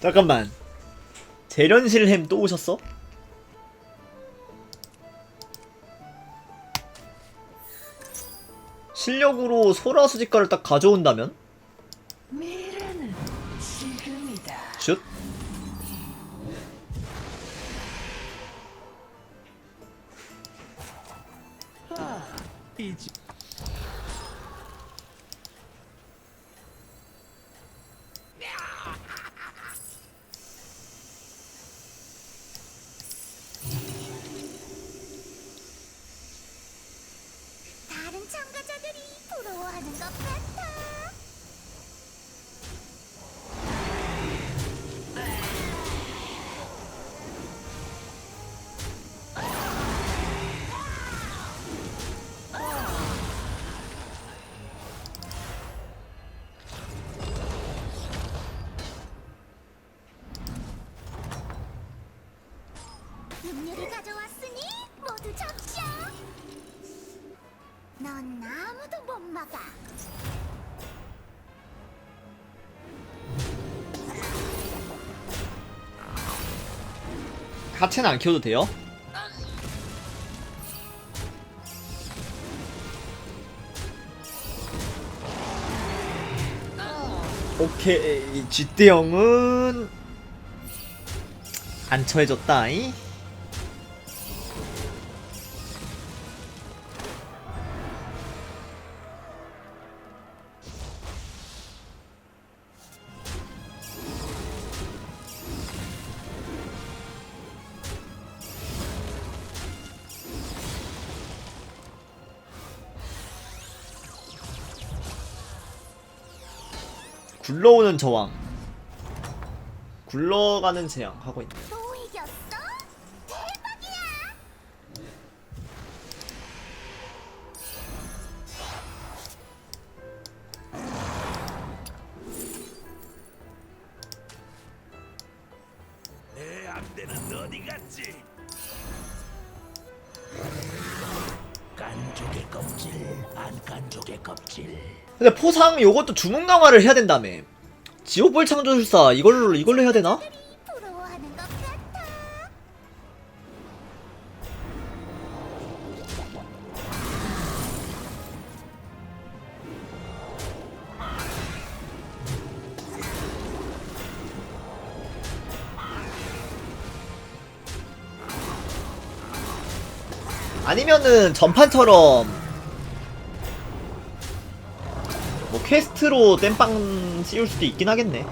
잠깐만 재련실햄 또 오셨어? 실력으로 소라 수집가를 딱 가져온다면? 슛? 아, 이제 다른 참가자들이 부러워 하는 것같 하체는 안 키워도 돼요? 오케이 쥐대형은 안 처해졌다이 저항 굴러가는 재앙 하고 있네 또 이겼어? 대박이야! 내 앞대는 어디 갔지? 깐족의 껍질, 안 깐족의 껍질. 근데 포상 요것도 주문 강화를 해야 된다며 지옥불 창조술사 이걸로 이걸로 해야 되나? 아니면은 전판처럼 퀘스트로 땜빵 씌울 수도 있긴 하겠네.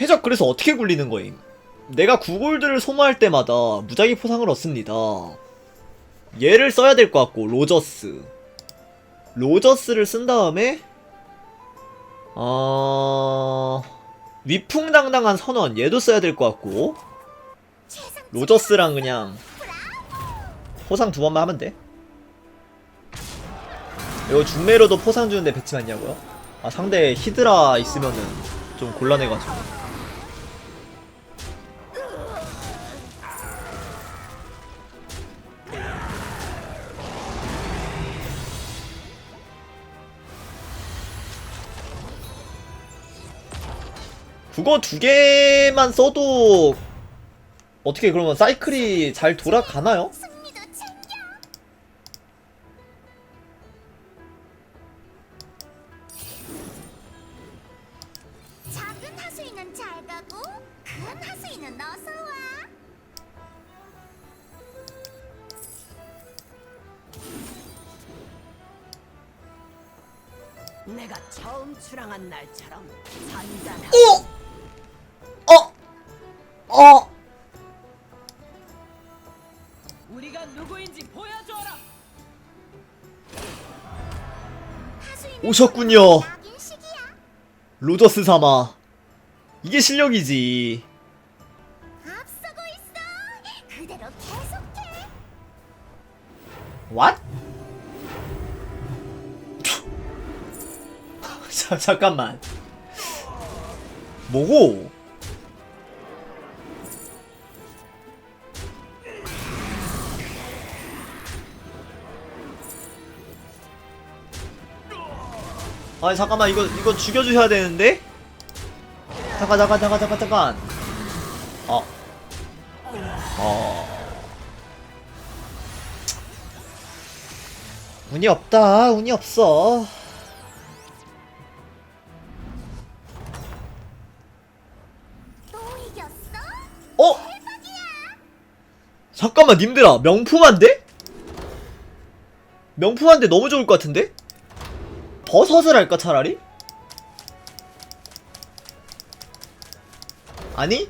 해적 그래서 어떻게 굴리는 거임? 내가 구골드를 소모할 때마다 무작위 포상을 얻습니다. 얘를 써야 될 것 같고 로저스 로저스를 쓴 다음에 어... 위풍당당한 선원 얘도 써야 될 것 같고 로저스랑 그냥 포상 두 번만 하면 돼. 이거 중매로도 포상 주는데 배치 맞냐고요? 아 상대 히드라 있으면은 좀 곤란해가지고. 그거 두 개만 써도 어떻게 그러면 사이클이 잘 돌아가나요? 오셨군요. 로저스 삼아. 이게 실력이지. What? 자, 잠깐만. 뭐고? 아니 잠깐만 이거 이거 죽여주셔야 되는데? 잠깐 잠깐 잠깐 잠깐 잠깐. 어. 어. 운이 없다. 운이 없어. 어? 잠깐만 님들아 명품한데? 명품한데 너무 좋을 것 같은데? 버섯을 할까 차라리? 아니?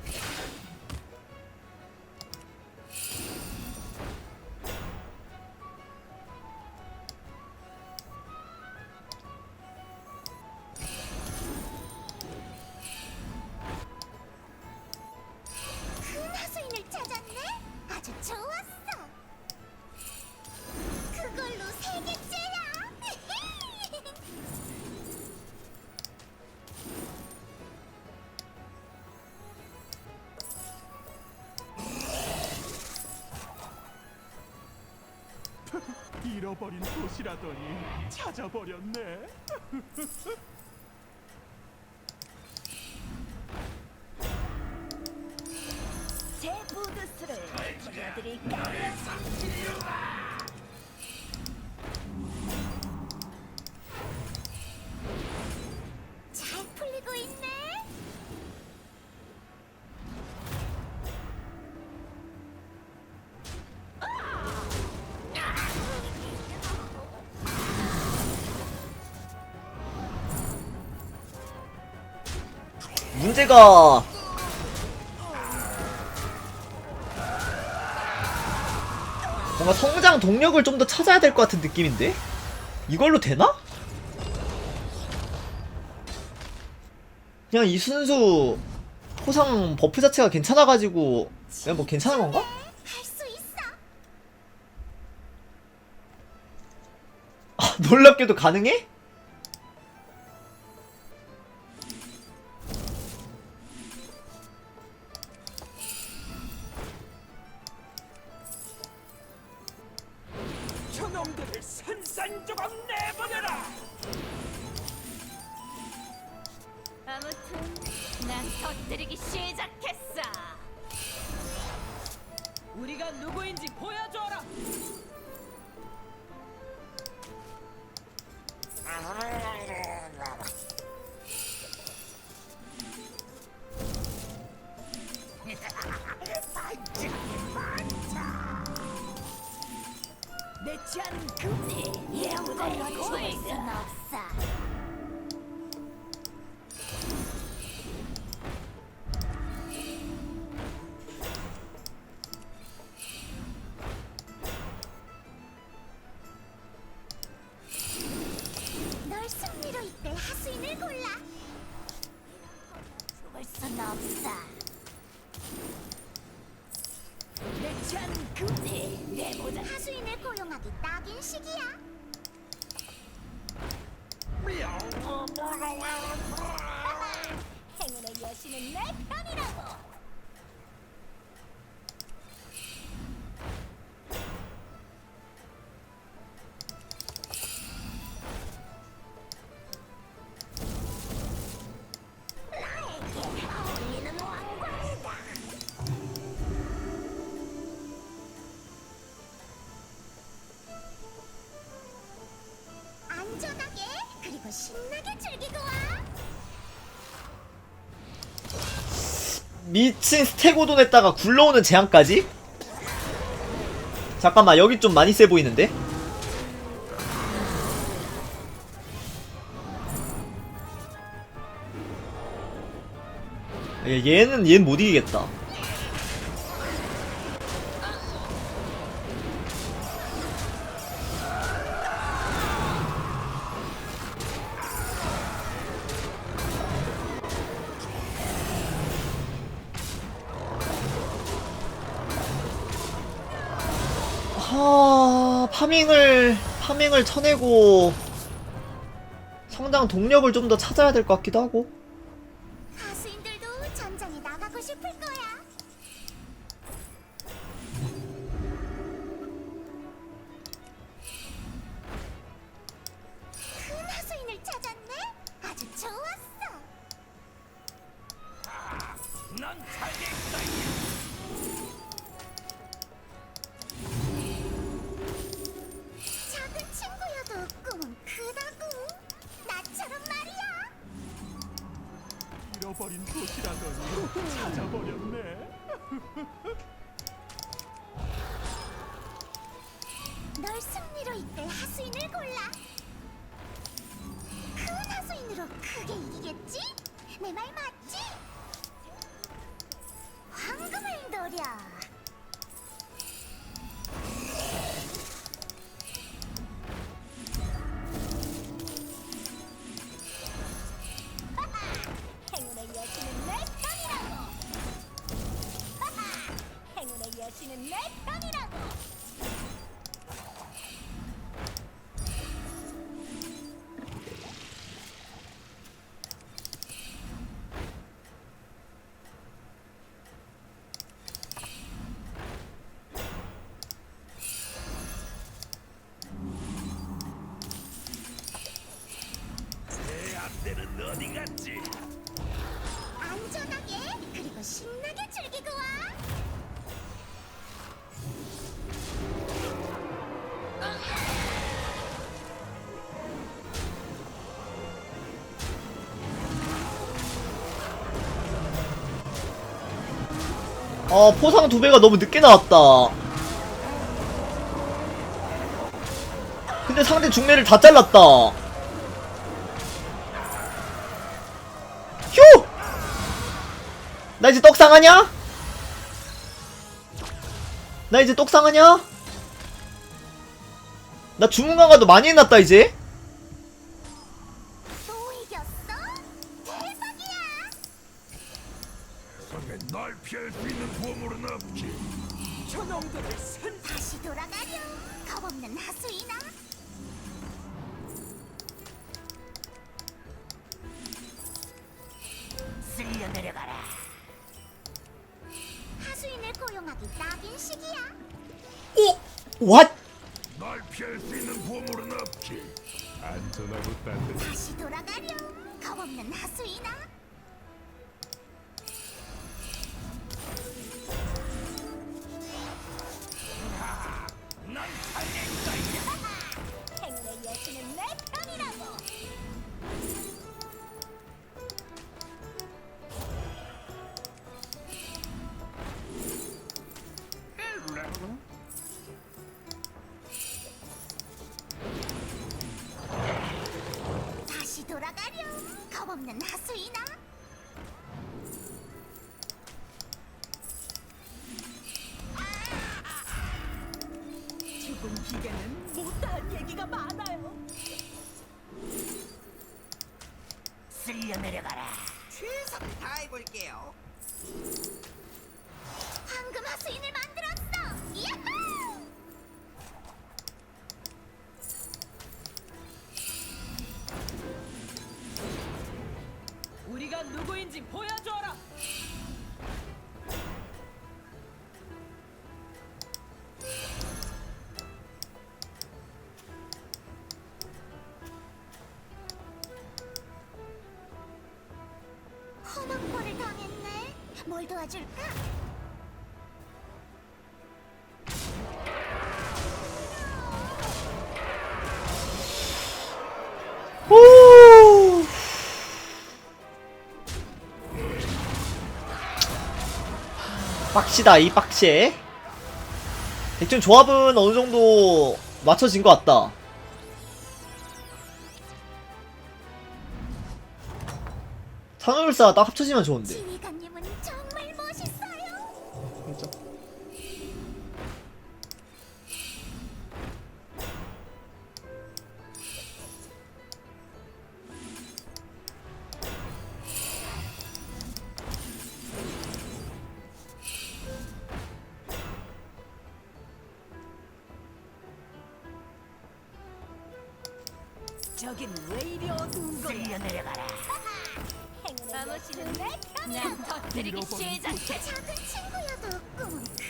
잃어버린 도시라더니 찾아버렸네. 문제가 뭔가 성장 동력을 좀 더 찾아야 될 것 같은 느낌인데? 이걸로 되나? 그냥 이 순수 포상 버프 자체가 괜찮아가지고 그냥 뭐 괜찮은 건가? 아, 놀랍게도 가능해? 조각 내버려라. 아무튼 난 터뜨리기 시작 안전하게 그리고 신나게 즐기고 와. 미친 스테고돈 했다가 굴러오는 제한까지? 잠깐만 여기 좀 많이 세 보이는데? 얘- 얘는 얘는 못 이기겠다. 하... 파밍을 파밍을 쳐내고 성장 동력을 좀 더 찾아야 될 것 같기도 하고 잃어버린 도시라더니 찾아버렸네. 널 승리로 이끌 하수인을 골라. 큰 하수인으로 크게 이기겠지? 내 말 맞지? 황금을 노려. 어 포상 두 배가 너무 늦게 나왔다 근데 상대 중매를 다 잘랐다 휴! 나 이제 떡상하냐? 나 이제 떡상하냐? 나 주문강화도 많이 해놨다 이제 전하고 따뜻. 다시 돌아가렴. 겁없는 하수인아. 얘기가 많아요. 쓸려 내려가라. 최선을 다해볼게요. 황금 하수인을 만들었어. 야호! 도와줄까? 후. 빡시다 이 빡시 대충 조합은 어느 정도 맞춰진 것 같다 상울사 딱 합쳐지면 좋은데 저긴 왜 이리 어두운 거야? 내려가라. 아무시는 난 터뜨리기 시작해. 작은 친구여도 꿈은 크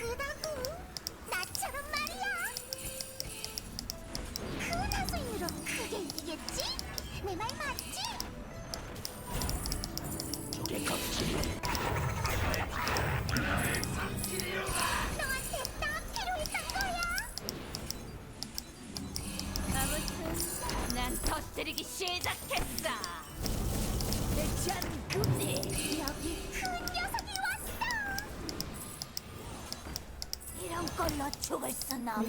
걸로 죽을 순 없어.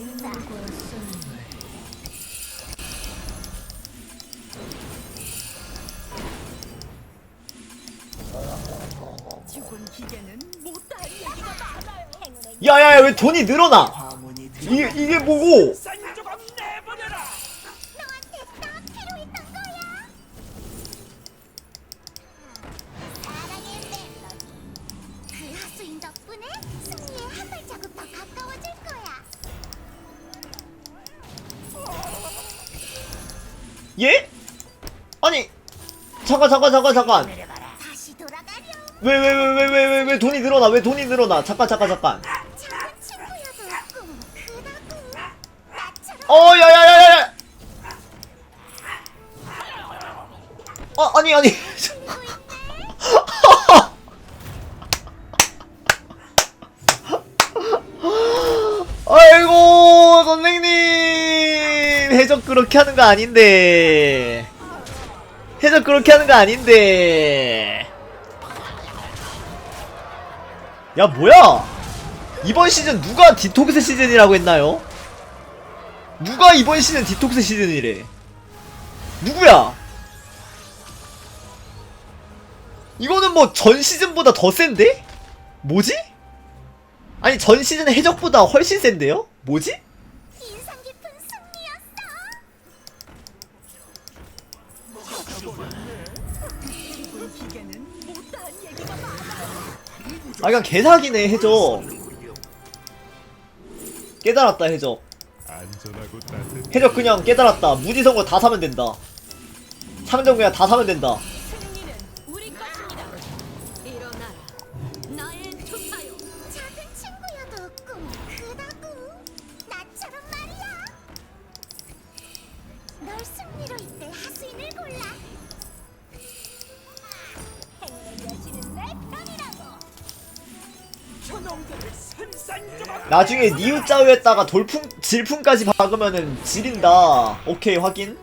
죽은 기계는 못할 얘기가 많아요. 야야야 왜 돈이 늘어나 이게 이게 뭐고 잠깐 잠깐 잠깐 잠깐. 왜 왜 왜 왜 왜 왜 왜 돈이 늘어나? 왜 돈이 늘어나? 잠깐 잠깐 잠깐. 어 야야야야야. 아 아니 아니. 아이고 선생님. 해적 그렇게 하는 거 아닌데 해적 그렇게 하는 거 아닌데 야 뭐야 이번 시즌 누가 디톡스 시즌이라고 했나요? 누가 이번 시즌 디톡스 시즌이래 누구야 이거는 뭐 전 시즌보다 더 센데? 뭐지? 아니 전 시즌 해적보다 훨씬 센데요? 뭐지? 아 그냥 개사기네 해적 깨달았다 해적 따뜻. 해적 그냥 깨달았다. 무지성거 다 사면 된다. 삼정 그냥 다 사면 된다 나중에 니우짜우에다가 돌풍 질풍까지 박으면은 지린다. 오케이 확인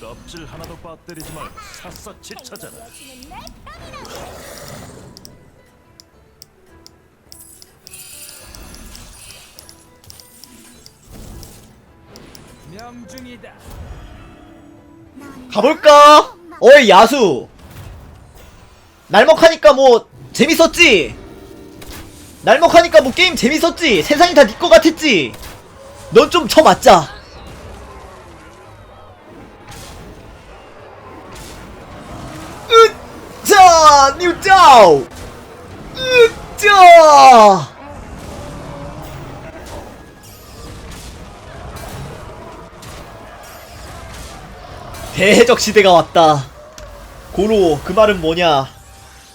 껍질 하나도 빠뜨리지 말고 샅샅이 찾아라. 명중이다. 넌 가볼까? 어이 야수 날먹하니까 뭐 재밌었지? 날먹하니까 뭐 게임 재밌었지? 세상이 다네거 같았지? 넌 좀 쳐맞자 뉴짜오 으짜! 대적 시대가 왔다. 고로 그 말은 뭐냐?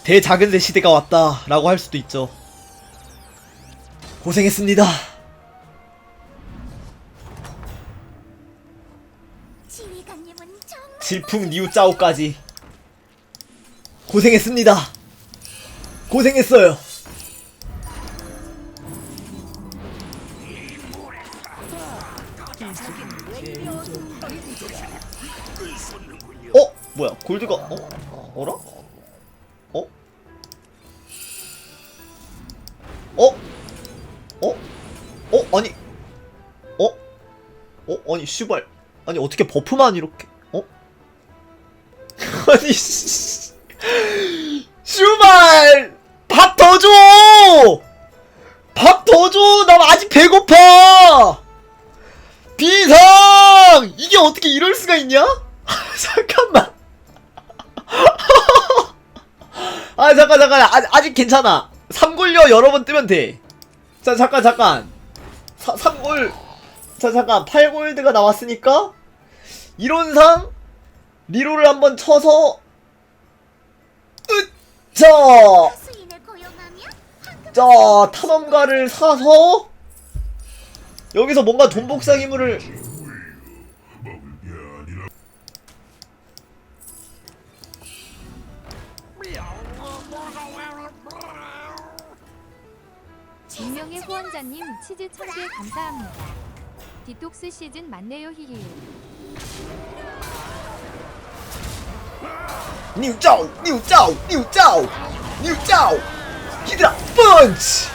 대작은새 시대가 왔다 라고 할 수도 있죠. 고생했습니다. 질풍 니우 짜오까지. 고생했습니다 고생했어요 어? 뭐야 골드가 어? 어라? 어? 어? 어? 어? 아니 어? 어? 아니 씨발 아니 어떻게 버프만 이렇게 어? 아니 씨 슈발 밥 더 줘! 밥 더 줘! 나 아직 배고파! 비상! 이게 어떻게 이럴 수가 있냐? 잠깐만. 아 잠깐 잠깐 아, 아직 괜찮아. 삼골려 여러 번 뜨면 돼. 자 잠깐 잠깐. 사, 삼골 자 잠깐 8골드가 나왔으니까 이론상 리로를 한번 쳐서 으 황금 자 탐험가를 사서 여기서 뭔가 돈 복사 기물을 익명의 후원자님 치즈 천개 감사합니다. 디톡스 시즌 맞네요 히히. 뉴짜오 뉴짜오 뉴짜오 뉴짜오 히드라 펀치